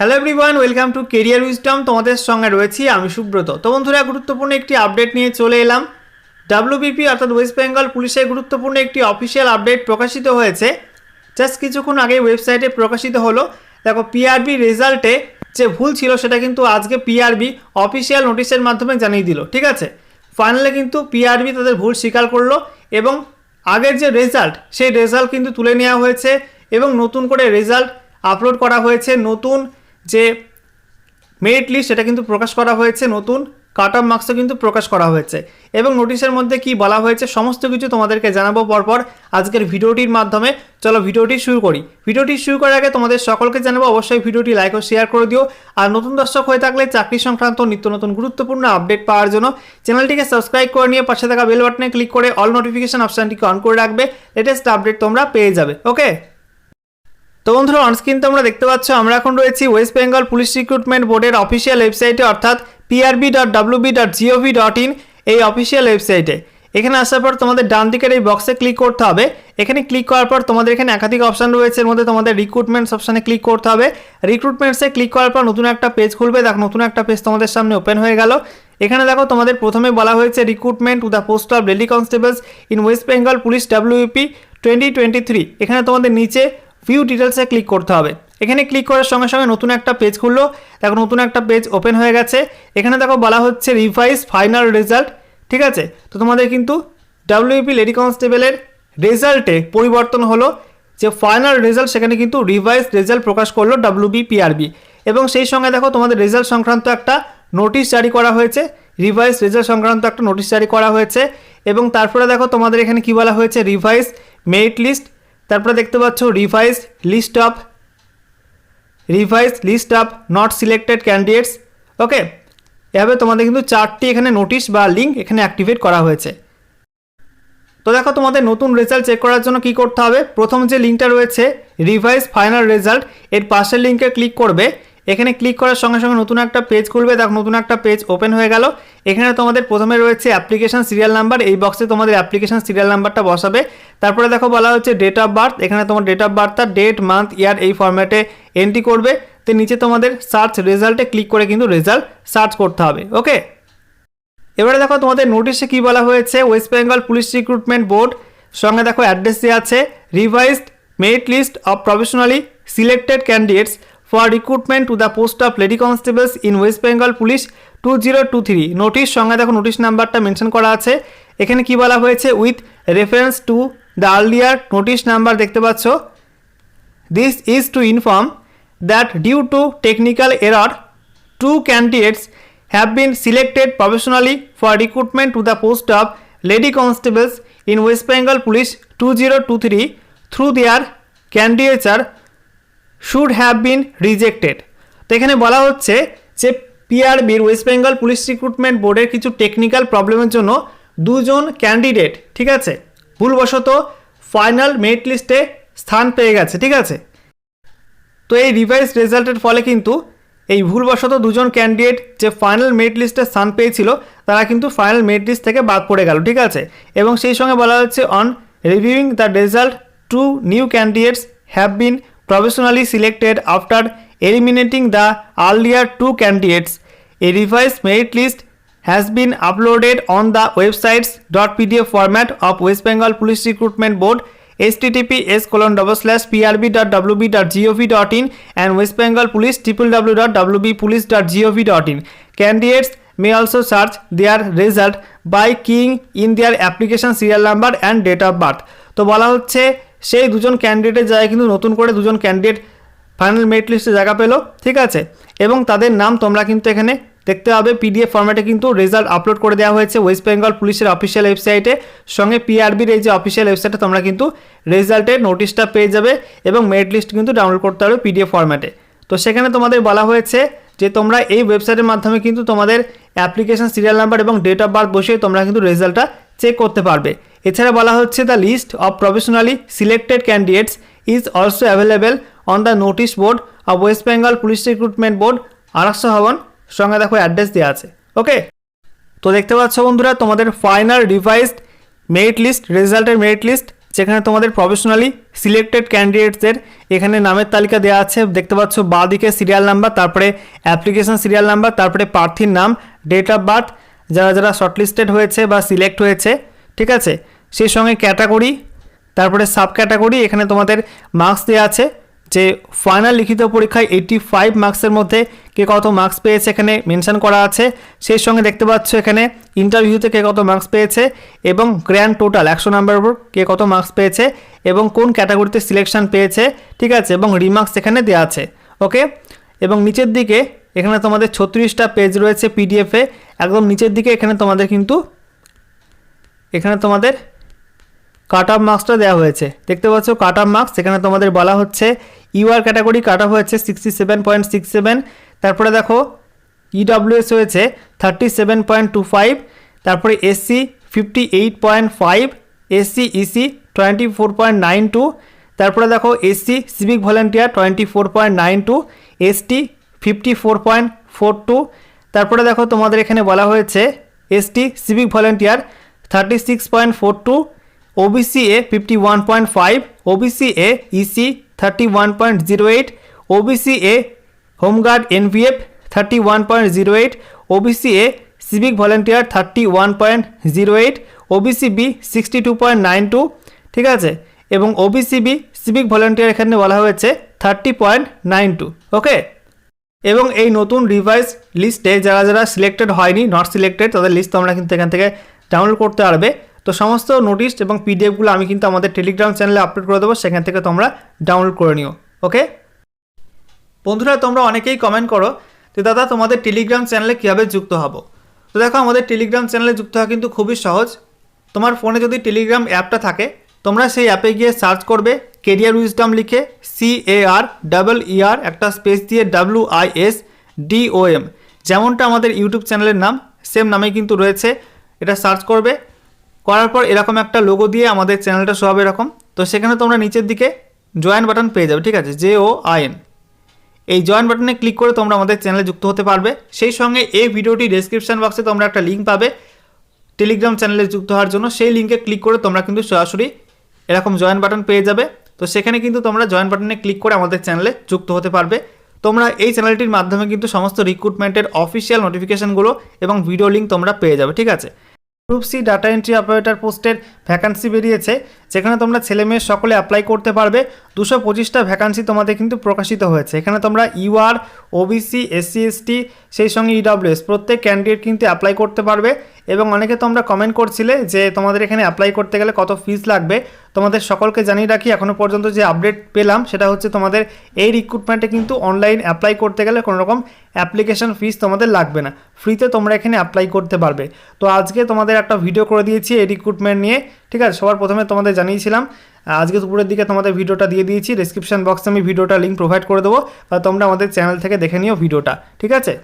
Hello everyone welcome to career wisdom তোমাদের সঙ্গে রয়েছি আমি সুব্রত তো বন্ধুরা গুরুত্বপূর্ণ একটি আপডেট নিয়ে চলে এলাম ডাব্লিউবিপি অর্থাৎ ওয়েস্ট বেঙ্গল পুলিশের গুরুত্বপূর্ণ একটি অফিসিয়াল আপডেট প্রকাশিত হয়েছে জাস্ট কিছুক্ষণ আগে ওয়েবসাইটে প্রকাশিত হলো দেখো পিআরবি রেজাল্টে যে ভুল ছিল সেটা কিন্তু আজকে পিআরবি অফিসিয়াল নোটিশের মাধ্যমে জানিয়ে দিল ঠিক আছে ফাইনালে কিন্তু পিআরবি তাদের ভুল স্বীকার করলো এবং আগের যে রেজাল্ট সেই রেজাল্ট কিন্তু তুলে নেওয়া হয়েছে এবং নতুন করে রেজাল্ট আপলোড করা হয়েছে নতুন যে মেরিট লিস্ট সেটা কিন্তু প্রকাশ করা হয়েছে নতুন কাট অফ মার্কসও কিন্তু প্রকাশ করা হয়েছে এবং নোটিশের মধ্যে কি বলা হয়েছে সমস্ত কিছু তোমাদেরকে জানাবো পরপর আজকের ভিডিওটির মাধ্যমে চলো ভিডিওটি শুরু করি ভিডিওটি শুরু করার আগে তোমাদের সকলকে জানাবো অবশ্যই ভিডিওটি লাইক ও শেয়ার করে দিও আর নতুন দর্শক হয়ে থাকলে চাকরি সংক্রান্ত নিত্য নতুন গুরুত্বপূর্ণ আপডেট পাওয়ার জন্য চ্যানেলটিকে সাবস্ক্রাইব করে নিয়ে পাশে থাকা বেল বাটনে ক্লিক করে অল নোটিফিকেশান অপশানটিকে অন করে রাখবে লেটেস্ট আপডেট তোমরা পেয়ে যাবে ওকে তো বন্ধুরা অনস্ক্রিন তোমরা দেখতে পাচ্ছ আমরা এখন রয়েছি ওয়েস্ট বেঙ্গল পুলিশ রিক্রুটমেন্ট বোর্ডের অফিসিয়াল ওয়েবসাইটে অর্থাৎ PRB dot B dot GOV dot in এই অফিসিয়াল ওয়েবসাইটে এখানে আসার পর তোমাদের ডান দিকের এই বক্সে ক্লিক করতে হবে এখানে ক্লিক করার পর তোমাদের এখানে একাধিক অপশান রয়েছে এর মধ্যে তোমাদের রিক্রুটমেন্টস অপশানে ক্লিক করতে হবে রিক্রুটমেন্টসে ক্লিক করার পর নতুন একটা পেজ খুলবে দেখো নতুন একটা পেজ তোমাদের সামনে ওপেন হয়ে গেল এখানে দেখো তোমাদের প্রথমে বলা হয়েছে recruitment to the post of daily constables in west Bengal police WP twenty twenty three এখানে তোমাদের নিচে ভিউ ডিটেলসে ক্লিক করতে হবে এখানে ক্লিক করার সঙ্গে সঙ্গে নতুন একটা পেজ খুললো দেখো নতুন একটা পেজ ওপেন হয়ে গেছে এখানে দেখো বলা হচ্ছে রিভাইজ ফাইনাল রেজাল্ট ঠিক আছে তো তোমাদের কিন্তু ডাব্লিউপি লেডি কনস্টেবলের রেজাল্টে পরিবর্তন হলো যে ফাইনাল রেজাল্ট সেখানে কিন্তু রিভাইজ রেজাল্ট প্রকাশ করলো ডাব্লিউবি পিআরবি এবং সেই সঙ্গে দেখো তোমাদের রেজাল্ট সংক্রান্ত একটা নোটিশ জারি করা হয়েছে রিভাইজ রেজাল্ট সংক্রান্ত একটা নোটিশ জারি করা হয়েছে এবং তারপরে দেখো তোমাদের এখানে কি বলা হয়েছে রিভাইজ মেরিট লিস্ট তারপরে দেখতে পাচ্ছ revise list of revise list of not selected candidates okay এভাবে তোমাদের কিন্তু চারটি এখানে নোটিশ বা লিঙ্ক এখানে অ্যাক্টিভেট করা হয়েছে তো দেখো তোমাদের নতুন রেজাল্ট চেক করার জন্য কি করতে হবে প্রথম যে লিঙ্কটা রয়েছে রিভাইজ ফাইনাল রেজাল্ট এর পাশের লিঙ্কে ক্লিক করবে এখানে ক্লিক করার সঙ্গে সঙ্গে নতুন একটা পেজ খুলবে দেখ নতুন একটা পেজ ওপেন হয়ে গেল এখানে তোমাদের প্রথমে রয়েছে অ্যাপ্লিকেশান সিরিয়াল নাম্বার এই বক্সে তোমাদের অ্যাপ্লিকেশান সিরিয়াল নাম্বারটা বসাবে তারপরে দেখো বলা হচ্ছে ডেট অফ বার্থ এখানে তোমার ডেট অফ বার্থটা ডেট মান্থ ইয়ার এই ফর্ম্যাটে এন্ট্রি করবে তো নিচে তোমাদের সার্চ রেজাল্টে ক্লিক করে কিন্তু রেজাল্ট সার্চ করতে হবে ওকে এবারে দেখো তোমাদের নোটিশে কি বলা হয়েছে West Bengal police recruitment board সঙ্গে দেখো দেওয়া আছে revised merit list of provisionally selected candidates for recruitment to the post of lady constables in West Bengal police two zero two three notice সঙ্গে দেখো নোটিশ নাম্বারটা মেনশন করা আছে এখানে কি বলা হয়েছে with reference to the earlier notice number দেখতে পাচ্ছ this is to inform that due to technical error two candidates have been selected provisionally for recruitment to the post of lady constables in West Bengal police two zero two three through their candidature should have been rejected তো এখানে বলা হচ্ছে যে পিআরবির West Bengal police recruitment বোর্ডের কিছু technical প্রবলেমের জন্য দুজন ক্যান্ডিডেট ঠিক আছে ভুলবশত ফাইনাল মেরিট লিস্টে স্থান পেয়ে গেছে ঠিক আছে তো এই রিভাইজ রেজাল্টের ফলে কিন্তু এই ভুলবশত দুজন ক্যান্ডিডেট যে ফাইনাল মেরিট লিস্টে স্থান পেয়েছিল তারা কিন্তু ফাইনাল মেরিট লিস্ট থেকে বাদ পড়ে গেল ঠিক আছে এবং সেই সঙ্গে বলা হচ্ছে on reviewing the result two new candidates have been provisionally selected after eliminating the earlier two candidates. A revised merit list has been uploaded on the website's .pdf format of West Bengal Police Recruitment Board https:/prb.wb.gov.in and West Bengal Police www.wbpolice.gov.in. Candidates may also search their result by keying in their application serial number and date of birth. তো বলা হচ্ছে সেই দুজন ক্যান্ডিডেটের জায়গায় কিন্তু নতুন করে দুজন ক্যান্ডিডেট ফাইনাল মেরিট লিস্টে জায়গা পেলো ঠিক আছে এবং তাদের নাম তোমরা কিন্তু এখানে দেখতে হবে পিডিএফ ফর্ম্যাটে কিন্তু রেজাল্ট আপলোড করে দেওয়া হয়েছে ওয়েস্ট বেঙ্গল পুলিশের অফিসিয়াল ওয়েবসাইটে সঙ্গে পিআরবির এই যে অফিসিয়াল ওয়েবসাইটে তোমরা কিন্তু রেজাল্টের নোটিশটা পেয়ে যাবে এবং মেরিট লিস্ট কিন্তু ডাউনলোড করতে পারবে পিডিএফ ফর্ম্যাটে তো সেখানে তোমাদের বলা হয়েছে যে তোমরা এই ওয়েবসাইটের মাধ্যমে কিন্তু তোমাদের অ্যাপ্লিকেশন সিরিয়াল নাম্বার এবং ডেট অফ বার্থ বসে তোমরা কিন্তু রেজাল্টটা চেক করতে পারবে এছাড়া বলা হচ্ছে the list of provisionally selected candidates is also available on the notice board of West Bengal police recruitment board আড়াইশো ভবন সঙ্গে দেখো অ্যাড্রেস দেওয়া আছে ওকে তো দেখতে পাচ্ছ বন্ধুরা তোমাদের ফাইনাল রিভাইজড মেরিট লিস্ট রেজাল্টের মেরিট লিস্ট যেখানে তোমাদের প্রফেশনালি সিলেক্টেড ক্যান্ডিডেটসদের এখানে নামের তালিকা দেওয়া আছে দেখতে পাচ্ছ দিকে সিরিয়াল নাম্বার তারপরে অ্যাপ্লিকেশন সিরিয়াল নাম্বার তারপরে প্রার্থীর নাম ডেট অফ বার্থ যারা যারা শর্টলিস্টেড হয়েছে বা সিলেক্ট হয়েছে ঠিক আছে সেই সঙ্গে ক্যাটাগরি তারপরে সাব ক্যাটাগরি এখানে তোমাদের মার্কস দেওয়া আছে যে ফাইনাল লিখিত পরীক্ষায় এইটি ফাইভ মার্কসের মধ্যে কে কত মার্কস পেয়েছে এখানে মেনশান করা আছে সেই সঙ্গে দেখতে পাচ্ছ এখানে ইন্টারভিউতে কে কত মার্কস পেয়েছে এবং গ্র্যান্ড টোটাল একশো নাম্বারের উপর কে কত মার্কস পেয়েছে এবং কোন ক্যাটাগরিতে সিলেকশন পেয়েছে ঠিক আছে এবং রিমার্কস এখানে দেওয়া আছে ওকে এবং নিচের দিকে এখানে তোমাদের ছত্রিশটা পেজ রয়েছে পিডিএফে একদম নিচের দিকে এখানে তোমাদের কিন্তু এখানে তোমাদের কাট অফ মার্কসটা দেওয়া হয়েছে দেখতে পাচ্ছ কাট অফ মার্কস সেখানে তোমাদের বলা হচ্ছে ইউআর ক্যাটাগরি কাট অফ হয়েছে sixty seven point six seven তারপরে দেখো ইডব্লিউএস e হয়েছে thirty seven point two five তারপরে SC fifty eight point five SC EC twenty four point nine two তারপরে দেখো SC civic volunteer twenty four point nine two ST fifty four point four two তারপরে দেখো তোমাদের এখানে বলা হয়েছে ST civic volunteer thirty six point four two OBC A fifty one point five OBC A EC thirty one point zero eight OBC A home guard NVF thirty one point zero eight OBC A civic volunteer thirty one point zero eight OBC B sixty two point nine two ঠিক আছে এবং OBC B civic volunteer এখানে বলা হয়েছে thirty point nine two okay এবং এই নতুন revise লিস্টে যারা যারা সিলেক্টেড হয়নি নট সিলেক্টেড তাদের লিস্ট তোমরা কিন্তু এখান থেকে ডাউনলোড করতে পারবে তো সমস্ত নোটিশ এবং পিডিএফগুলো আমি কিন্তু আমাদের টেলিগ্রাম চ্যানেলে আপলোড করে দেবো সেখান থেকে তোমরা ডাউনলোড করে নিও ওকে বন্ধুরা তোমরা অনেকেই কমেন্ট করো যে দাদা তোমাদের টেলিগ্রাম চ্যানেলে কীভাবে যুক্ত হব তো দেখো আমাদের টেলিগ্রাম চ্যানেলে যুক্ত হওয়া কিন্তু খুবই সহজ তোমার ফোনে যদি টেলিগ্রাম অ্যাপটা থাকে তোমরা সেই অ্যাপে গিয়ে সার্চ করবে কেরিয়ার উইজডম লিখে C A R double E R একটা স্পেস দিয়ে W I S D O M যেমনটা আমাদের ইউটিউব চ্যানেলের নাম সেম নামে কিন্তু রয়েছে এটা সার্চ করবে করার পর এরকম একটা লোগো দিয়ে আমাদের চ্যানেলটা শো হবে এরকম তো সেখানে তোমরা নিচের দিকে জয়েন বাটন পেয়ে যাবে ঠিক আছে জে ও আইএন এই জয়েন বাটনে ক্লিক করে তোমরা আমাদের চ্যানেলে যুক্ত হতে পারবে সেই সঙ্গে এই ভিডিওটি ডিসক্রিপশান বক্সে তোমরা একটা লিঙ্ক পাবে টেলিগ্রাম চ্যানেলে যুক্ত হওয়ার জন্য সেই লিঙ্কে ক্লিক করে তোমরা কিন্তু সরাসরি এরকম জয়েন বাটন পেয়ে যাবে তো সেখানে কিন্তু তোমরা জয়েন বাটনে ক্লিক করে আমাদের চ্যানেলে যুক্ত হতে পারবে তোমরা এই চ্যানেলটির মাধ্যমে কিন্তু সমস্ত রিক্রুটমেন্টের অফিসিয়াল নোটিফিকেশানগুলো এবং ভিডিও লিঙ্ক তোমরা পেয়ে যাবে ঠিক আছে group C data entry operator পোস্টের ভ্যাকান্সি বেরিয়েছে যেখানে তোমরা ছেলে মেয়ে সকলে অ্যাপ্লাই করতে পারবে দুশো পঁচিশটা ভ্যাকান্সি তোমাদের কিন্তু প্রকাশিত হয়েছে এখানে তোমরা ইউআর ওবিসি এসসি এসটি সেই সঙ্গে ইডাব্লিউএস e প্রত্যেক ক্যান্ডিডেট কিন্তু অ্যাপ্লাই করতে পারবে এবং অনেকে তোমরা কমেন্ট করছিলে যে তোমাদের এখানে অ্যাপ্লাই করতে গেলে কত ফিস লাগবে তোমাদের সকলকে জানিয়ে রাখি এখনও পর্যন্ত যে আপডেট পেলাম সেটা হচ্ছে তোমাদের এই রিক্রুটমেন্টে কিন্তু অনলাইন অ্যাপ্লাই করতে গেলে কোনো রকম অ্যাপ্লিকেশন ফিস তোমাদের লাগবে না ফ্রিতে তোমরা এখানে অ্যাপ্লাই করতে পারবে তো আজকে তোমাদের একটা ভিডিও করে দিয়েছি এই রিক্রুটমেন্ট নিয়ে ঠিক আছে সবার প্রথমে তোমাদের জানিয়েছিলাম আজকে দুপুরের দিকে তোমাদের ভিডিওটা দিয়ে দিয়েছি ডিসক্রিপশান বক্সে আমি ভিডিওটা লিঙ্ক প্রোভাইড করে দেবো বা তোমরা আমাদের চ্যানেল থেকে দেখে নিও ভিডিওটা ঠিক আছে